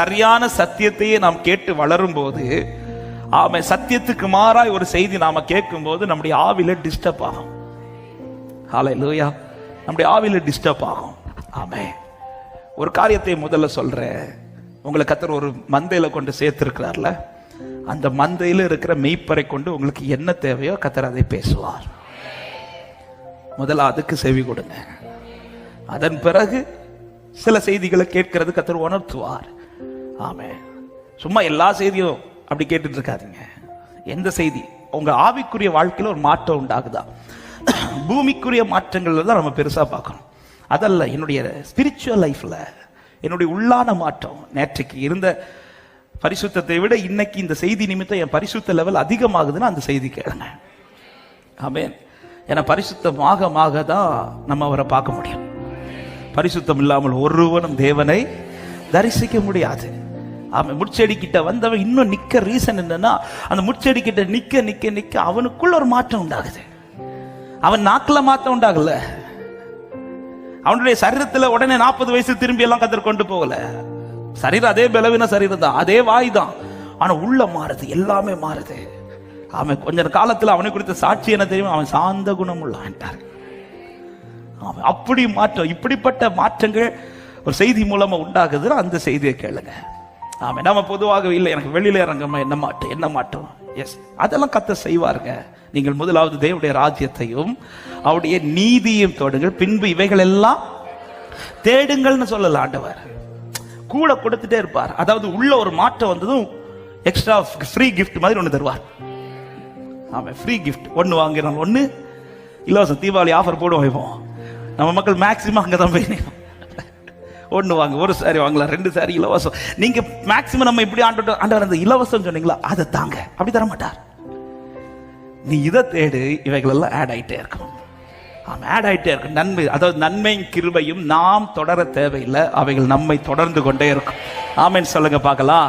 சரியான சத்தியத்தையே நாம் கேட்டு வளரும் போது ஆமை சத்தியத்துக்கு மாறாய் ஒரு செய்தி நாம கேட்கும் போது நம்முடைய ஆவில டிஸ்டர்ப் ஆகும். ஹாலை லூயா நம்முடைய ஆவில டிஸ்டர்ப் ஆகும். ஆமே. ஒரு காரியத்தை முதல்ல சொல்றேன். உங்களை கத்தர் ஒரு மந்தையில கொண்டு சேர்த்திருக்கிறார்ல. அந்த மந்தையில இருக்கிற மெய்ப்பறை கொண்டு உங்களுக்கு என்ன தேவையோ கத்தர் அதை பேசுவார். முதல்ல அதுக்கு செவி கொடுங்க. அதன் பிறகு சில செய்திகளை கேட்கிறது கத்தர் உணர்த்துவார். ஆமே சும்மா எல்லா செய்தியும் அப்படி கேட்டுட்டு இருக்காதிங்க எந்த செய்தி? உங்க ஆவிக்குரிய வாழ்க்கையில் ஒரு மாற்றம் உண்டாகுதா? பூமிக்குரிய மாற்றங்கள்ல தான் நம்ம பெருசா பார்க்கணும். அதல்ல என்னுடைய ஸ்பிரிச்சுவல் லைஃப்ல என்னுடைய உள்ளான மாற்றம். நேற்றைக்கு இருந்த பரிசுத்தத்தை விட இன்னைக்கு இந்த செய்தி நிமித்தம் என் பரிசுத்த லெவல் அதிகமாகுதுன்னா அந்த செய்தி கேளுங்க. ஆமேன். ஏன்னா பரிசுத்தமாக தான் நம்ம அவரை பார்க்க முடியும். பரிசுத்தம் இல்லாமல் ஒருவனும் தேவனை தரிசிக்க முடியாது. அவன் முட்செடி கிட்ட வந்தவன் இன்னும் நிக்க ரீசன் என்னன்னா அந்த முட்செடி கிட்ட நிக்க நிக்க நிக்க அவனுக்குள்ள ஒரு மாற்றம் உண்டாகுது. அவன் நாக்குல மாற்றம் உண்டாகல. அவனுடைய சரீரத்துல உடனே நாற்பது வயசு திரும்பி எல்லாம் கத்தர் கொண்டு போகல. சரீரம் அதே பலவீன சரீரம் தான் அதே வாய் தான். ஆனா உள்ள மாறுது எல்லாமே மாறுது. அவன் கொஞ்ச காலத்துல அவனை குறித்த சாட்சி என்ன தெரியும்? அவன் சாந்த குணம் உள்ளான்ட்டார் அவன் அப்படி மாற்றம் இப்படிப்பட்ட மாற்றங்கள் ஒரு செய்தி மூலமா உண்டாகுதுன்னா அந்த செய்தியை கேளுங்க. நாம் நம்ம பொதுவாக இல்லை எனக்கு வெளியில இறங்கம்மா என்ன மாட்டோம் என்ன மாட்டோம் எஸ் அதெல்லாம் கத்த செய்வாருங்க. நீங்கள் முதலாவது தேவனுடைய ராஜ்யத்தையும் அவருடைய நீதியையும் தொடுங்கள். பின்பு இவைகள் எல்லாம் தேடுங்கள்னு சொல்லல ஆண்டவர். கூட கொடுத்துட்டே இருப்பார். அதாவது உள்ள ஒரு மாற்றம் வந்ததும் எக்ஸ்ட்ரா ஃப்ரீ கிஃப்ட் மாதிரி ஒன்று தருவார். ஆமாம் ஃப்ரீ கிஃப்ட் ஒன்று வாங்கிறோம் ஒன்று இலவசம் தீபாவளி ஆஃபர் போடுவோம் வைப்போம் நம்ம மக்கள் மேக்சிமம் அங்கே தான் போய் ஒன்று வாங்க ஒரு சாரி வாங்கலாம் ரெண்டு சாரி இலவசம். நீங்கள் மேக்சிமம் நம்ம இப்படி ஆண்டு ஆண்டவர் அந்த இலவசம் சொன்னீங்களா? அதை தாங்க. அப்படி தர மாட்டார் நீ இதை தேடு இவைகள் எல்லாம் ஆட் ஆயிட்டே இருக்கும். ஆமாம் ஆட் ஆகிட்டே இருக்கும். நன்மை அதாவது நன்மையும் கிருபையும் நாம் தொடர தேவையில்லை. அவைகள் நம்மை தொடர்ந்து கொண்டே இருக்கும். ஆமென் சொல்லுங்க பார்க்கலாம்.